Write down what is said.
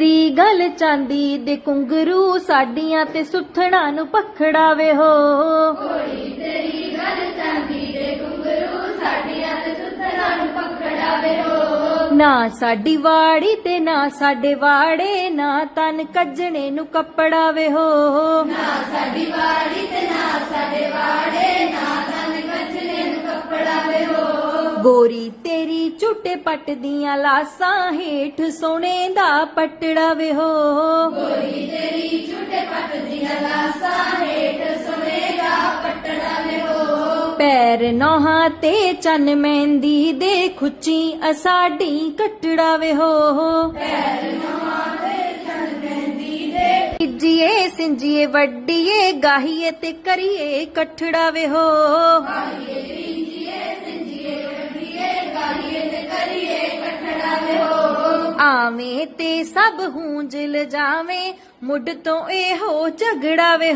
ਤੇਰੀ ਗੱਲ ਚਾਂਦੀ ਦੇ ਕੁੰਗਰੂ ਸਾਡੀਆਂ ਤੇ ਸੁੱਥਣਾ ਨੂੰ ਪਖੜਾ ਵੇ ਹੋ। ਨਾ ਸਾਡੀ ਵਾੜੀ ਤੇ ਨਾ ਸਾਡੇ ਵਾੜੇ ਨਾ ਤਨ ਕੱਜਣੇ ਨੂੰ ਕੱਪੜਾ ਵੇ ਹੋ। ਨਾ ਸਾਡੀ ਵਾੜੀ ਗੋਰੀ ਤੇਰੀ ਝੁੱਟੇ ਪੱਟ ਦੀਆਂ ਲਾਸਾਂ ਹੇਠ ਸੋਨੇ ਦਾ ਪਟੜਾ ਵੇ ਹੋ। ਗੋਰੀ ਤੇਰੀ ਝੁੱਟੇ ਪੱਟ ਦੀਆਂ ਲਾਸਾਂ ਹੇਠ ਸੋਨੇ ਦਾ ਪਟੜਾ ਵੇ ਹੋ। ਪੈਰ ਨੋਹਾਂ ਤੇ ਚੰਨ ਮਹਿੰਦੀ ਦੇ ਖੁੱਚੀ ਅਸਾਡੀ ਕਟੜਾ ਵੇ ਹੋ। ਪੈਰ ਨੋਹਾਂ ਤੇ ਚੰਨ ਮਹਿੰਦੀ ਦੇ ਜੀਏ ਸਿੰਜੀਏ ਵੱਡੀਏ ਗਾਹੀਏ ਤੇ ਕਰੀਏ ਕਠੜਾ ਵੇ ਹੋ। ਆਵੇਂ ਤੇ ਸਭ ਹੂੰਜ ਜਾਵੇਂ ਮੁੱਢ ਤੋਂ ਇਹੋ ਝਗੜਾ ਵੇ